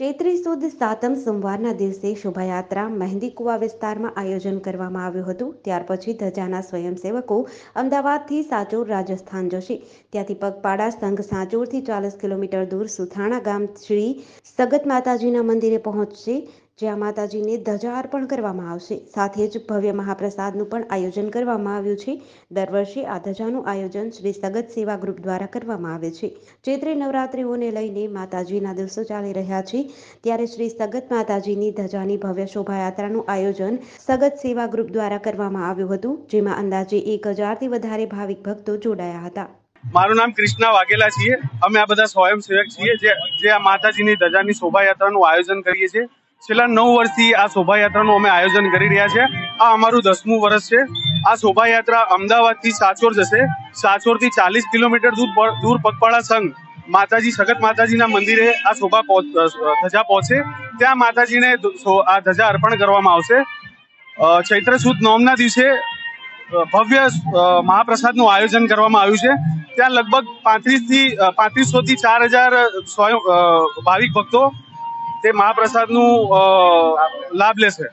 ચૈત્રી સુદ સાતમ સોમવારના દિવસે શોભાયાત્રા મહેંદી કુવા વિસ્તારમાં આયોજન કરવામાં આવ્યું હતું. ત્યાર પછી ધજાના સ્વયંસેવકો અમદાવાદથી સાચોર, રાજસ્થાન જશે. ત્યાંથી પગપાળા સંઘ સાચોરથી ચાલીસ કિલોમીટર દૂર સુથાણા ગામ શ્રી સગત માતાજીના મંદિરે પહોંચશે. જ્યાં માતાજીને ધજા અર્પણ કરવામાં આવશે. સાથે જ ભવ્ય મહાપ્રસાદનું પણ આયોજન કરવામાં આવ્યું છે. દર વર્ષે આ ધજાનું આયોજન શ્રી સગત સેવા ગ્રુપ દ્વારા કરવામાં આવે છે. ચૈત્રી નવરાત્રિઓને લઈને માતાજીના દિવસો ચાલી રહ્યા છે. ત્યારે શ્રી સગત માતાજીની ધજાની ભવ્ય શોભાયાત્રાનું આયોજન સગત સેવા ગ્રુપ દ્વારા કરવામાં આવ્યું હતું, જેમાં અંદાજે એક હજારથી વધારે ભાવિક ભક્તો જોડાયા હતા. મારું નામ કૃષ્ણા વાઘેલા છીએ. અમે આ બધા સ્વયંસેવક છીએ, જે આ માતાજીની ધજાની શોભાયાત્રાનું આયોજન કરીએ છીએ. છેલ્લા નવ વર્ષથી આ શોભાયાત્રાનું અમે આયોજન કરી રહ્યા છે. આ અમારું દસમું વર્ષ છે. આ શોભાયાત્રા અમદાવાદથી સાચોર જશે. સાચોરથી ચાલીસ કિલોમીટર દૂર દૂર પગપાળા સંઘ માતાજી, સગત માતાજીના મંદિરે આ શોભા ધજા પહોંચે. ત્યાં માતાજીને આ ધજા અર્પણ કરવામાં આવશે. ચૈત્ર સુદ નોમના દિવસે ભવ્ય મહાપ્રસાદનું આયોજન કરવામાં આવ્યું છે. ત્યાં લગભગ પાંત્રીસથી પાંત્રીસો થી ચાર હજાર સ્વયં ભાવિક ભક્તો તે મહાપ્રસાદનું લાભ લેશે.